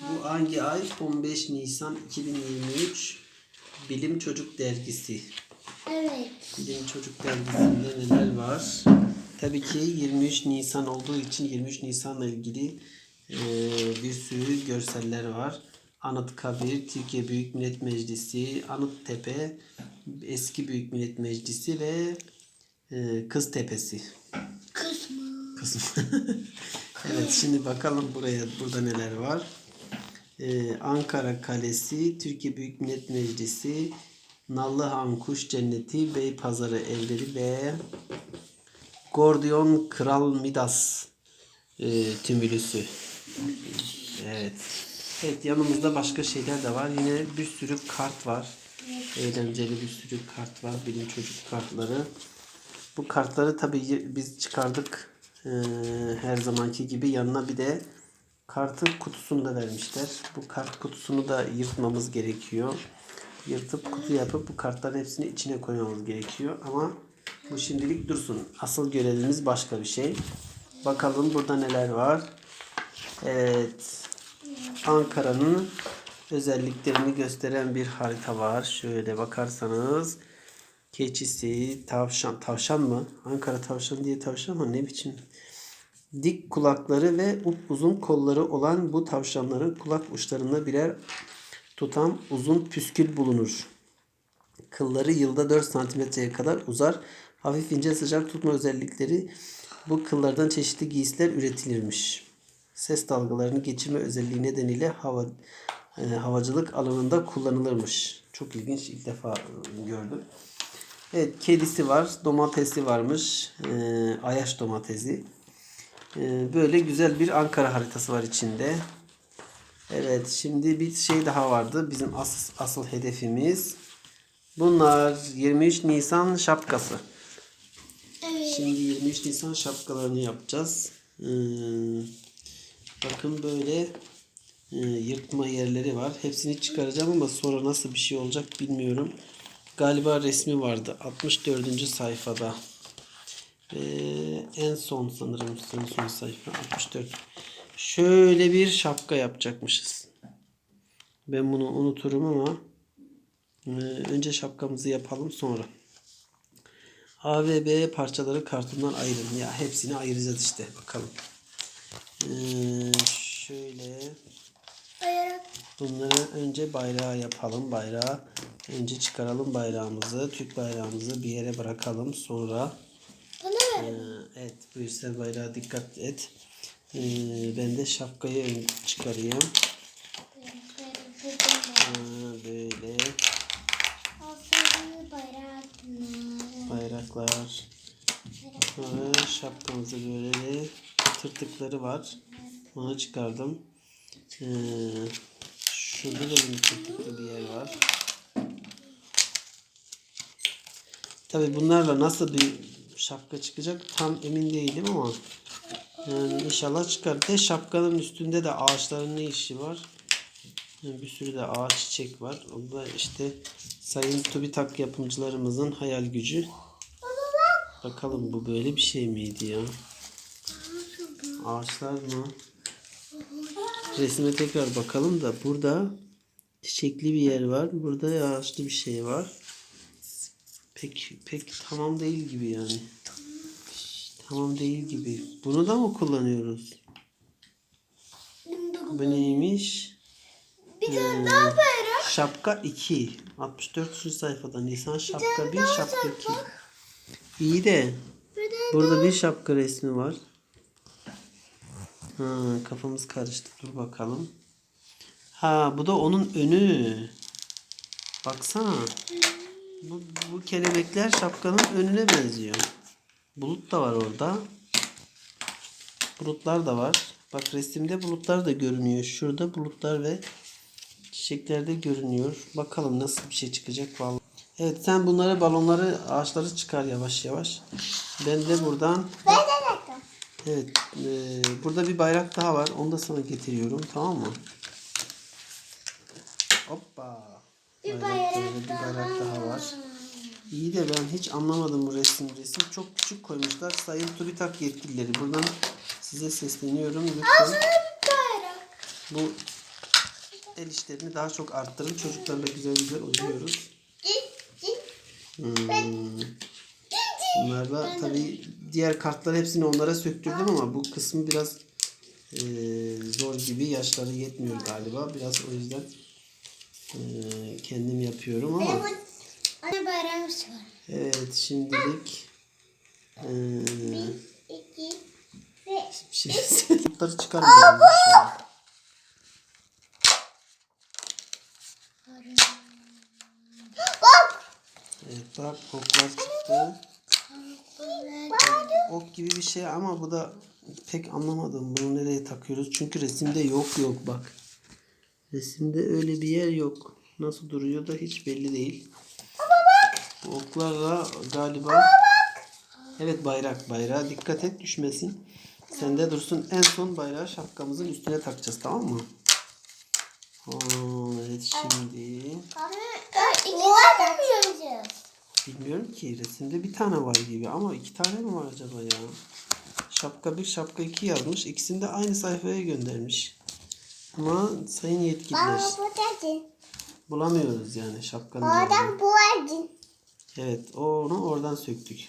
Bu hangi ay? 15 Nisan 2023 Bilim Çocuk Dergisi. Evet. Bilim Çocuk Dergisi'nde neler var? Tabii ki 23 Nisan olduğu için 23 Nisan'la ilgili e, bir sürü görseller var. Anıtkabir, Türkiye Büyük Millet Meclisi, Anıttepe, Eski Büyük Millet Meclisi ve e, Kız Tepesi Kısmı. kısmı. evet şimdi bakalım buraya burada neler var. Ee, Ankara Kalesi, Türkiye Büyük Millet Meclisi, Nallıhan Kuş Cenneti, Beypazarı Evleri ve Gordiyon Kral Midas e, tümülüsü. Evet. Evet yanımızda başka şeyler de var. Yine bir sürü kart var. Eğlenceli bir sürü kart var. Bilim çocuk kartları. Bu kartları tabii biz çıkardık. Ee, her zamanki gibi yanına bir de kartın kutusunu da vermişler. Bu kart kutusunu da yırtmamız gerekiyor. Yırtıp kutu yapıp bu kartların hepsini içine koymamız gerekiyor. Ama bu şimdilik dursun. Asıl görevimiz başka bir şey. Bakalım burada neler var. Evet. Ankara'nın özelliklerini gösteren bir harita var. Şöyle bakarsanız keçisi, tavşan, tavşan mı? Ankara tavşan diye tavşan mı? Ne biçim? Dik kulakları ve uzun kolları olan bu tavşanların kulak uçlarında birer tutam uzun püskül bulunur. Kılları yılda 4 santimetreye kadar uzar. Hafif ince sıcak tutma özellikleri bu kıllardan çeşitli giysiler üretilirmiş. Ses dalgalarını geçirme özelliği nedeniyle hava e, havacılık alanında kullanılırmış. Çok ilginç ilk defa e, gördüm. Evet kedisi var, domatesi varmış, e, ayaş domatesi. E, böyle güzel bir Ankara haritası var içinde. Evet şimdi bir şey daha vardı. Bizim asıl, asıl hedefimiz. Bunlar 23 Nisan şapkası. Evet. Şimdi 23 Nisan şapkalarını yapacağız. Ee, bakın böyle e, yırtma yerleri var. Hepsini çıkaracağım ama sonra nasıl bir şey olacak bilmiyorum. Galiba resmi vardı 64. sayfada. Ee, en son sanırım en son sayfa 64. Şöyle bir şapka yapacakmışız. Ben bunu unuturum ama e, önce şapkamızı yapalım sonra. A ve B parçaları kartondan ayırın. Ya hepsini ayıracağız işte. Bakalım. Ee, şöyle bunları önce bayrağı yapalım. Bayrağı önce çıkaralım bayrağımızı. Türk bayrağımızı bir yere bırakalım. Sonra Bana ver. ee, evet bu yüksel bayrağa dikkat et. Ee, ben de şapkayı çıkarayım. Ee, böyle bayraklar. Sonra şapkamızı böyle tırtıkları var. Onu çıkardım. Ee, şurada da bir tırtıklı bir yer var. Tabi bunlarla nasıl bir şapka çıkacak tam emin değilim ama yani inşallah çıkar. De şapkanın üstünde de ağaçların ne işi var? Yani bir sürü de ağaç çiçek var. O da işte Sayın TÜBİTAK yapımcılarımızın hayal gücü. Bakalım bu böyle bir şey miydi ya? Ağaçlar mı? Resme tekrar bakalım da burada çiçekli bir yer var. Burada ağaçlı bir şey var. Pek pek tamam değil gibi yani. Tamam değil gibi. Bunu da mı kullanıyoruz? Bu neymiş? Bir tane daha bayrak. Şapka 2. 64. sayfada. Nisan şapka 1, şapka 2. İyi de burada bir şapka resmi var. Ha, kafamız karıştı. Dur bakalım. Ha bu da onun önü. Baksana. Bu, bu kelebekler şapkanın önüne benziyor. Bulut da var orada. Bulutlar da var. Bak resimde bulutlar da görünüyor. Şurada bulutlar ve çiçekler de görünüyor. Bakalım nasıl bir şey çıkacak vallahi. Evet sen bunları balonları ağaçları çıkar yavaş yavaş. Ben de buradan ben de yaptım. evet e, burada bir bayrak daha var. Onu da sana getiriyorum tamam mı? Hoppa. Bir Bayrak bayrak böyle bir bayrak daha var. İyi de ben hiç anlamadım bu resim. Resim çok küçük koymuşlar. Sayın TÜBİTAK yetkilileri. Buradan size sesleniyorum. Lütfen. Bir bayrak. Bu el işlerini daha çok arttırın. Çocuklarla güzel güzel oynuyoruz. Hmm. Bunlarla tabii diğer kartlar hepsini onlara söktürdüm ama bu kısmı biraz eee, zor gibi. Yaşları yetmiyor galiba. Biraz o yüzden eee, kendim yapıyorum ama Anne bayramımız var. evet şimdilik eee, İki. şey çıkarmıyorum. inşallah. Evet bak oklar çıktı. Ok gibi bir şey ama bu da pek anlamadım. Bunu nereye takıyoruz? Çünkü resimde yok yok bak. Resimde öyle bir yer yok. Nasıl duruyor da hiç belli değil. Bu oklarla galiba Evet bayrak bayrağa dikkat et düşmesin. Sende dursun. En son bayrağı şapkamızın üstüne takacağız tamam mı? Aa, evet şimdi? Bilmiyorum ki resimde bir tane var gibi ama iki tane mi var acaba ya? Şapka bir şapka iki yazmış. İkisini de aynı sayfaya göndermiş. Ama sayın yetkililer bulamıyoruz yani şapkanın yerini. buradasın. Evet onu oradan söktük.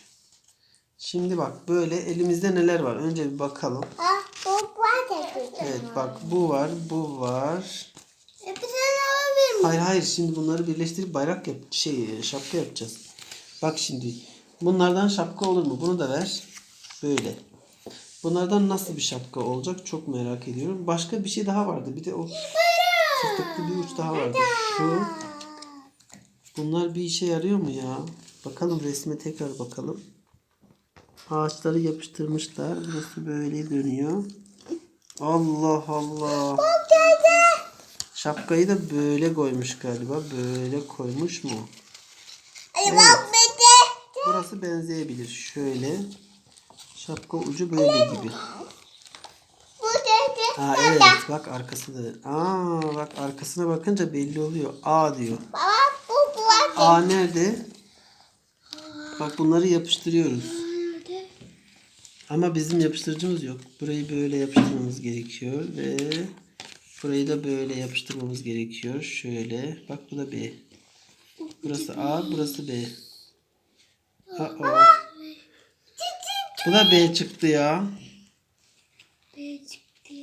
Şimdi bak böyle elimizde neler var? Önce bir bakalım. Ha bu buradasın. Evet bak bu var bu var. E, bir tane alabilir miyim? Hayır hayır şimdi bunları birleştirip bayrak yap şey şapka yapacağız. Bak şimdi bunlardan şapka olur mu? Bunu da ver. Böyle. Bunlardan nasıl bir şapka olacak çok merak ediyorum. Başka bir şey daha vardı. Bir de o tırtıklı bir uç daha vardı. Şu. Bunlar bir işe yarıyor mu ya? Bakalım resme tekrar bakalım. Ağaçları yapıştırmışlar. Burası böyle dönüyor. Allah Allah. Şapkayı da böyle koymuş galiba. Böyle koymuş mu? Evet. Burası benzeyebilir. Şöyle. Şapka ucu böyle gibi. Ha evet bak arkası da. Aa bak arkasına bakınca belli oluyor. A diyor. Baba bu buradasın. A nerede? Bak bunları yapıştırıyoruz. Nerede? Ama bizim yapıştırıcımız yok. Burayı böyle yapıştırmamız gerekiyor ve burayı da böyle yapıştırmamız gerekiyor. Şöyle. Bak bu da B. Burası A, burası B. Aa. Bu da B çıktı ya. B çıktı.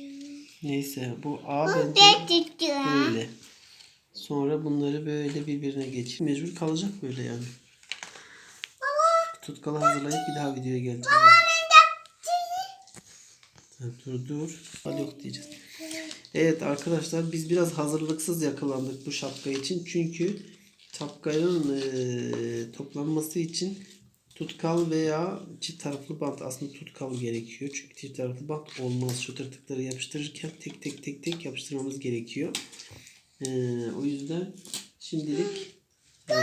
Neyse bu A bence B çıktı. böyle. Sonra bunları böyle birbirine geçir. Mecbur kalacak böyle yani. Tutkalı hazırlayıp bir daha videoya geleceğiz. Ha, Dur dur. Hadi yok diyeceğiz. Evet arkadaşlar biz biraz hazırlıksız yakalandık bu şapka için. Çünkü şapkanın eee, toplanması için tutkal veya çift taraflı bant aslında tutkal gerekiyor. Çünkü çift taraflı bant olmaz. Şu tırtıkları yapıştırırken tek tek tek tek yapıştırmamız gerekiyor. Eee, o yüzden şimdilik eee,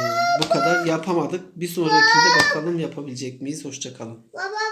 bu kadar yapamadık. Bir sonrakinde bakalım yapabilecek miyiz? Hoşçakalın. Baba